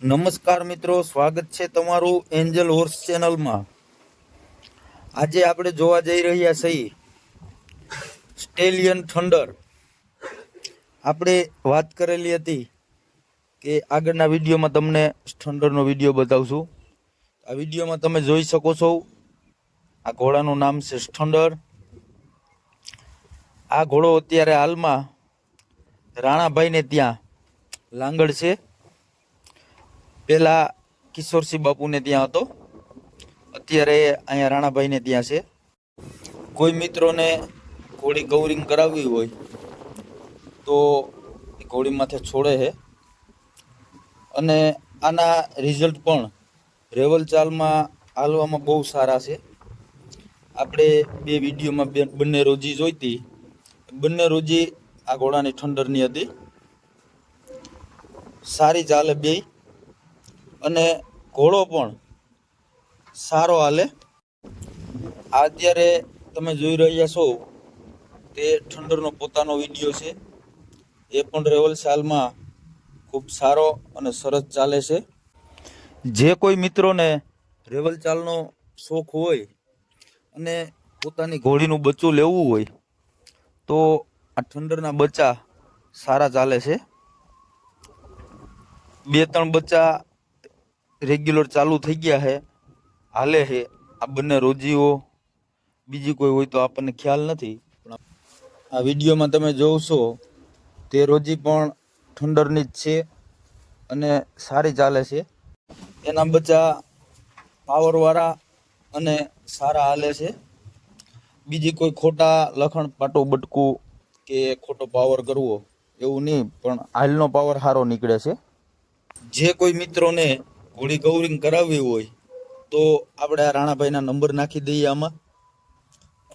નમસ્કાર મિત્રો, સ્વાગત છે તમારું એન્જલ હોર્સ ચેનલમાં. આજે આપણે જોવા જઈ રહ્યા છીએ સ્ટેલિયન થંડર. આપણે વાત કરેલી હતી કે આગળના વિડીયોમાં તમને થંડરનો વીડિયો બતાવશું. આ વિડીયોમાં તમે જોઈ શકો છો, આ ઘોડાનું નામ છે થંડર આ ઘોડો અત્યારે હાલમાં રાણાભાઈને ત્યાં લાંગડ છે. પેલા કિશોરસિંહ બાપુને ત્યાં હતો. અત્યારે અહીંયા રાણાભાઈને ત્યાં છે. કોઈ મિત્રોને ઘોડી ગૌરિંગ કરાવવી હોય તો એ ઘોડી માથે છોડે છે. અને આના રિઝલ્ટ પણ રેવલ ચાલમાં હાલવામાં બહુ સારા છે. આપણે બે વિડીયોમાં બે, બંને રોજી જોઈતી. બંને રોજી આ ઘોડાની ઠંડરની હતી. સારી ચાલે બે અને ઘોડો પણ સારો હાલે. આ અત્યારે તમે જોઈ રહ્યા છો, તે ઠંડરનો પોતાનો વીડિયો છે. એ પણ રેવલ સાલમાં ખૂબ સારો અને સરસ ચાલે છે. જે કોઈ મિત્રોને રેવલ ચાલનો શોખ હોય અને પોતાની ઘોડીનું બચ્ચું લેવું હોય, તો આ ઠંડરના બચ્ચા સારા ચાલે છે. બે ત્રણ બચ્ચા રેગ્યુલર ચાલુ થઈ ગયા છે. હાલે છે. આ બંને રોજીઓ. બીજી કોઈ હોય તો આપણને ખ્યાલ નથી. પણ આ વિડીયોમાં તમે જોશો તે રોજી પણ ઠંડરની જ છે અને સારી ચાલે છે. એના બચ્ચા પાવરવાળા અને સારા હાલે છે. બીજી કોઈ ખોટા લખણ, પાટું બટકું કે ખોટો પાવર કરવો એવું નહીં, પણ હાલનો પાવર સારો નીકળે છે. જે કોઈ મિત્રોને ઘોડી કવરિંગ કરાવવી હોય, તો આપણે આ રાણાભાઈના નંબર નાખી દઈએ આમાં.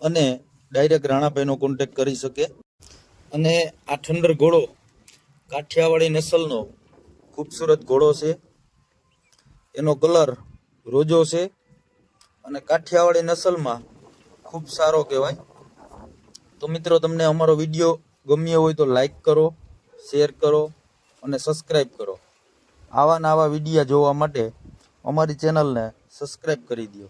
અને ડાયરેક્ટ રાણાભાઈનો કોન્ટેક કરી શકે. અને આ ઠંડર ઘોડો કાઠિયાવાડી નસલનો ખૂબસૂરત ઘોડો છે. એનો કલર રોજો છે. અને કાઠિયાવાડી નસલમાં ખૂબ સારો કહેવાય. તો મિત્રો, તમને અમારો વીડિયો ગમ્યો હોય તો લાઈક કરો શેર કરો અને સબસ્ક્રાઈબ કરો. આવા નવા વિડીયા જોવા માટે અમારી ચેનલને સબસ્ક્રાઈબ કરી દો